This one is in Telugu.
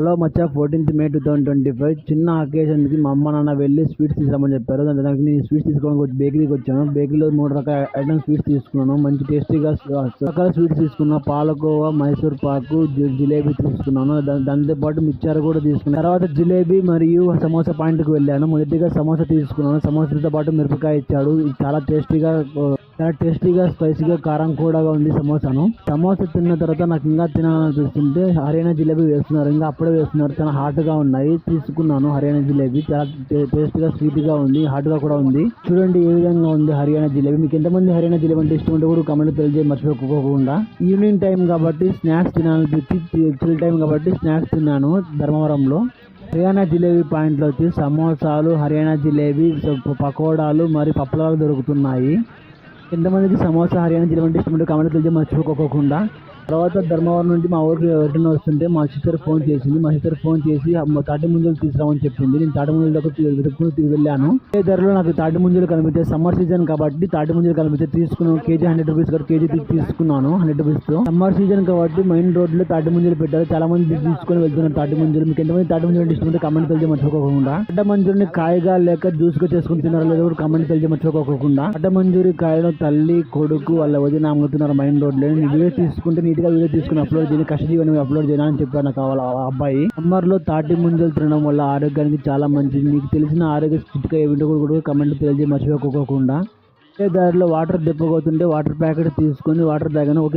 హలో మచ్చా fourteenth May two thousand twenty five చిన్న అకేషన్కి మా అమ్మ నాన్న వెళ్ళి స్వీట్స్ తీసుకురామని చెప్పారు. దాని దానికి నేను స్వీట్స్ తీసుకోవడానికి వచ్చి బేకరీకి వచ్చాను. బేకరీలో మూడు రకాల ఐటమ్స్ స్వీట్స్ తీసుకున్నాను. మంచి టేస్టీగా రకాల స్వీట్స్ తీసుకున్నా పాలకోవా మైసూర్ పాకు జి- జిలేబీ తీసుకున్నాను. దాని దాంతోపాటు పాటు మిక్చర్ కూడా తీసుకున్నాను. తర్వాత జిలేబీ మరియు సమోసా పాయింట్కి వెళ్ళాను. మొదటిగా సమోసా తీసుకున్నాను. సమోసాతో పాటు మిరపకాయ ఇచ్చాడు. చాలా టేస్టీగా చాలా టేస్టీగా స్పైసీగా కారం కూడా ఉంది సమోసాను. సమోసా తిన్న తర్వాత నాకు ఇంకా తినాలనిపిస్తుంటే హర్యానా జిలేబీ వేస్తున్నారు. ఇంకా అప్పుడే వేస్తున్నారు. చాలా హాట్గా ఉన్నాయి. తీసుకున్నాను హర్యానా జిలేబీ. చాలా టేస్ట్గా స్వీట్గా ఉంది. హాట్గా కూడా ఉంది. చూడండి ఏ విధంగా ఉంది హర్యానా జిలేబీ. మీకు ఎంతమంది హర్యానా జిలేబీ అంటే ఇష్టం ఉంటే కూడా కమెంట్ తెలియజేయ మర్చిపోకుండా ఈవినింగ్ టైం కాబట్టి స్నాక్స్ తినాలనిపించి చిల్ టైం కాబట్టి స్నాక్స్ తిన్నాను ధర్మవరంలో. హర్యానా జిలేబీ పాయింట్లో వచ్చి సమోసాలు హర్యానా జిలేబీ సో- పకోడాలు మరియు పప్పలాలు దొరుకుతున్నాయి. ఎంతమందికి సమోసా హర్యానా జిల్లా అంటే ఇష్టం ఉంటే కామెంట్ తెలియజేయ మర్చిపోకోకుండా తర్వాత ధర్మవరం నుండి మా ఊరికి రిటర్న్ వస్తుంటే మా సిస్టర్ ఫోన్ చేసింది. మా సిస్టర్ ఫోన్ చేసి తాటి ముంజలు తీసుకురామని చెప్పింది. నేను తాటి ముంజల దగ్గర వెతుక్కుని వెళ్ళాను. అదే ధరలో నాకు తాటి ముంజలు కనిపిస్తే సమ్మర్ సీజన్ కాబట్టి తాటి ముంజలు కనిపిస్తే తీసుకున్నాను. కేజీ హండ్రెడ్ రూపీస్ కదా కేజీ తీసుకున్నాను హండ్రెడ్ రూపీస్తో. సమ్మర్ సీజన్ కాబట్టి మెయిన్ రోడ్లో తాటి ముంజలు పెట్టారు. చాలా మంది తీసుకొని వెళ్తున్నారు తాటి ముంజలు. మీకు ఎంతమంది తాటి ముంజలు తీసుకుంటే ఇష్టం కమెంట్ తెలియజేయ మర్చిపోకుండా. అడ్డ మంజూరిని కాయగా లేక జ్యూస్గా చేసుకుని తిన్నారో లేదా కూడా కమెంట్ తెలియజేయ మర్చిపోకుండా. అడ్డ మంజూరి కాయలో తల్లి కొడుకు వాళ్ళ వదిన అమ్ముతున్నారు మెయిన్ రోడ్లో నేను వీడియో తీసుకుంటే నీట్గా వీడియో తీసుకుని అప్లోడ్ చేయండి. కష్టజీవనం అప్లోడ్ చేయాలని చెప్పారు నాకు ఆ అబ్బాయి. సమ్మర్లో తాటి ముంజలు తినడం వల్ల ఆరోగ్యానికి చాలా మంచిది. మీకు తెలిసిన ఆరోగ్య చిట్కా ఏమిటో కూడా కమెంట్ తెలియజేయ మర్చిపోకోకుండా అదే దారిలో వాటర్ దెబ్బపోతుంటే వాటర్ ప్యాకెట్ తీసుకొని వాటర్ తాగాను. ఓకే